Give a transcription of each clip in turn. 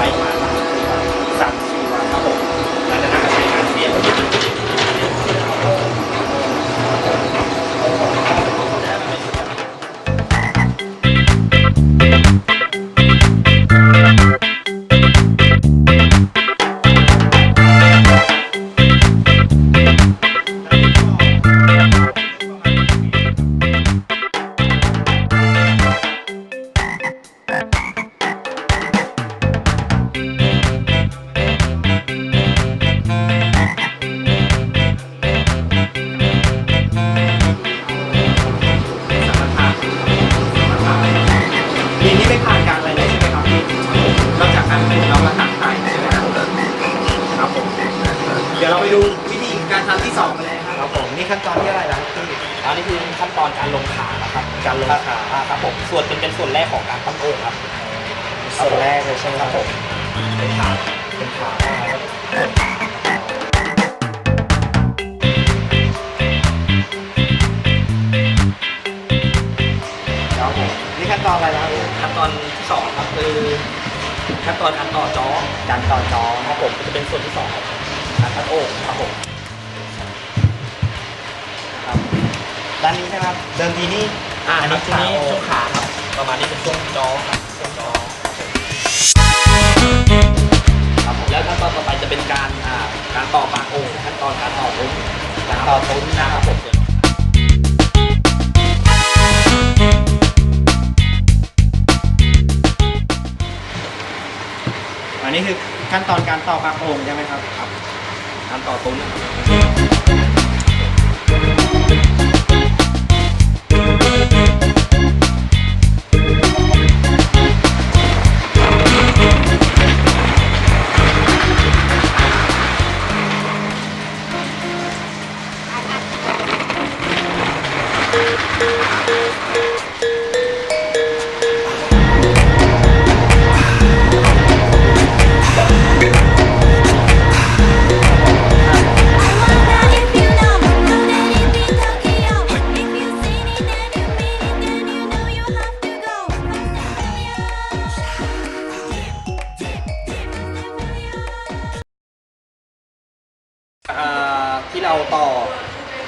ไธีการทำที่สองกันเลยครับครับผมนี่ขั้นตอนที่อะไรล่ะครับพี่อันนี้คือขั้นตอนการลงขานะครับการลงขาอ่ครับผมส่วนเป็นเป็นส่วนแรกของการตั้งโอ่งครับส่วนแรกเลยใช่ไหมครับผมเป็นขาเป็นขาครับผมนี่ขั้นตอนอะไรแล้วขั้นตอนที่สองครับคือขั้นตอนการต่อจ้อการต่อจอครับผมก็จะเป็นส่วนที่สองของการตั้งโอ่งครับผม ด้านนี้ใช่ไหมครับเดิมทีนี่อ่าอันนี้ทีนี้ขาโอ่งช่วงขาครับ ประมาณนี้เป็นช่วงจ้อครับช่วงจ้อครับผมแล้วขั้นตอนต่อไปจะเป็นการอ่าการต่อปากโอ่งขั้นตอนการต่อตุ้นการต่อตุ้นนะครับผมเดี๋ยวอันนี้คือขั้นตอนการต่อปากโอ่งใช่ไหมครับการต่อตุ้นอ่า ที่เราต่อ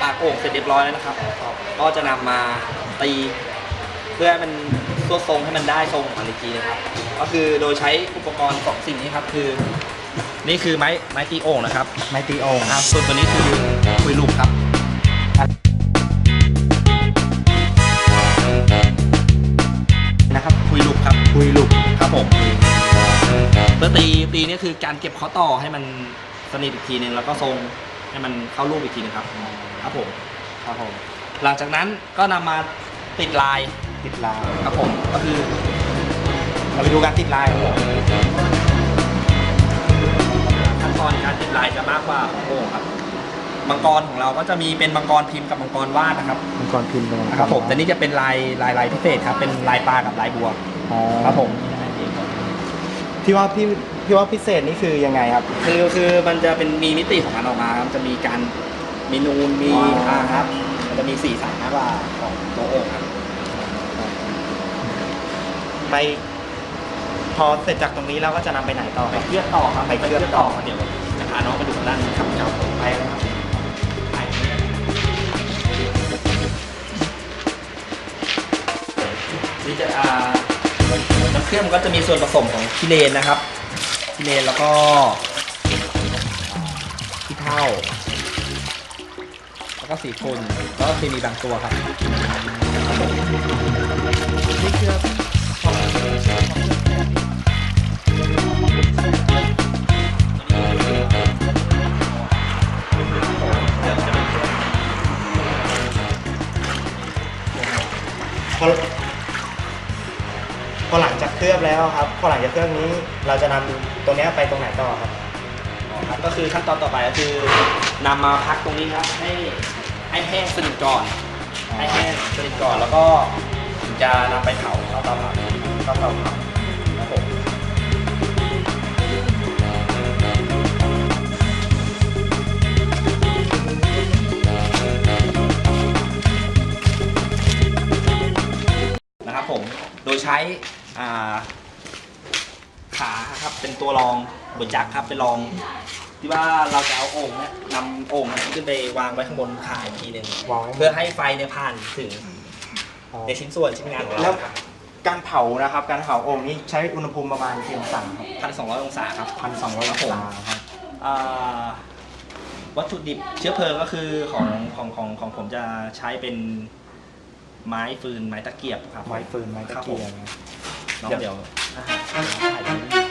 ปากโอ่งเสร็จเรียบร้อยแล้วนะครับ ก็จะนำมาตีเพื่อให้มันตัวทรงให้มันได้ทรงของมันอีกทีนะครับ ก็คือโดยใช้อุปกรณ์สองสิ่งนี้ครับคือ นี่คือไม้ไม้ตีโอ่งนะครับ ไม้ตีโอ่งอ่าส่วนตัวนี้คือคุยลูกครับนะครับคุยลูกครับคุยลูกครับผมเพื่อตีตีนี่คือการเก็บข้อต่อให้มัน สนิทอีกทีหนึงแล้วก็ทรงให้มันเข้ารูปอีกทีหนึงครับครับผมครับผมหลังจากนั้นก็นำมาติดลายติดลายครับผมก็คือเราไปดูการติดลายครับผมขั้นตอนการติดลายจะมากกว่าของโอ่งครับมังกรของเราก็จะมีเป็นมังกรพิมพ์กับมังกรวาดนะครับมังกรพิมพ์เป็นครับผมแต่นี่จะเป็นลายลายลายพิเศษครับเป็นลายปลากับลายบัวอ๋อครับผม ที่ว่าพี่ พี่ว่าพิเศษนี่คือยังไงครับ คือคือมันจะเป็นมีมิติของมันออกมาครับจะมีการมีนูนมีอ๋ออ่อ่าครับมันจะมีสีสันมากกว่าของตัวโอ่งครับ ไป พอเสร็จจากตรงนี้เราก็จะนำไปไหนต่อคไปรับ เคลือบต่อครับไปเคลือบต่อ เดี๋ยวจะพาน้องไปดูด้านนี้ครับครับผมไปเลยครับไปนี่จะอ่าน้ำเครื่องมันก็จะมีส่วนผสมของพิเลนนะครับ พิเลนแล้วก็ขี้เถ้าแล้วก็สีฝุ่นแล้วก็เคมีบางตัวครับนี่คือพอพอหลังจาก ลือบแล้วครับพอหลังจากเคลือบนี้เราจะนำตรงเนี้ยไปตรงไหนต่อครับครับก็คือขั้นตอนต่อไปก็คือนำมาพักตรงนี้ครับให้ให้แห้งสนิทก่อนให้แห้งสนิทก่อนแล้วก็ถึงจะนำไปเผาเข้าเตาเผาเข้าเตาเผาครับผมนะครับผมโดยใช้ ขาครับเป็นตัวรองหัวจักรครับเป็นรอง ที่ว่าเราจะเอาโอ่งเนี่ยนำโอ่งเนี่ยขึ้นไปวางไว้ข้างบนขาอีกทีหนึ่งวางไว้ เพื่อให้ไฟเนี่ยผ่านถึงอ๋อในชิ้นส่วนชิ้นงานของแล้เราวการเผานะครับ การเผาโอ่งนี้ใช้อุณหภูมิประมาณกี่องศาครับพันสองร้อยองศาครับ พันสองร้อยองศาครับ อ่าวัตถุดิบเชื้อเพลิงก็คือของของของของผมจะใช้เป็นไม้ฟืนไม้ตะเกียบครับไม้ฟืนไม้ตะเกียบน้องเดี๋ยวเ老ดี๋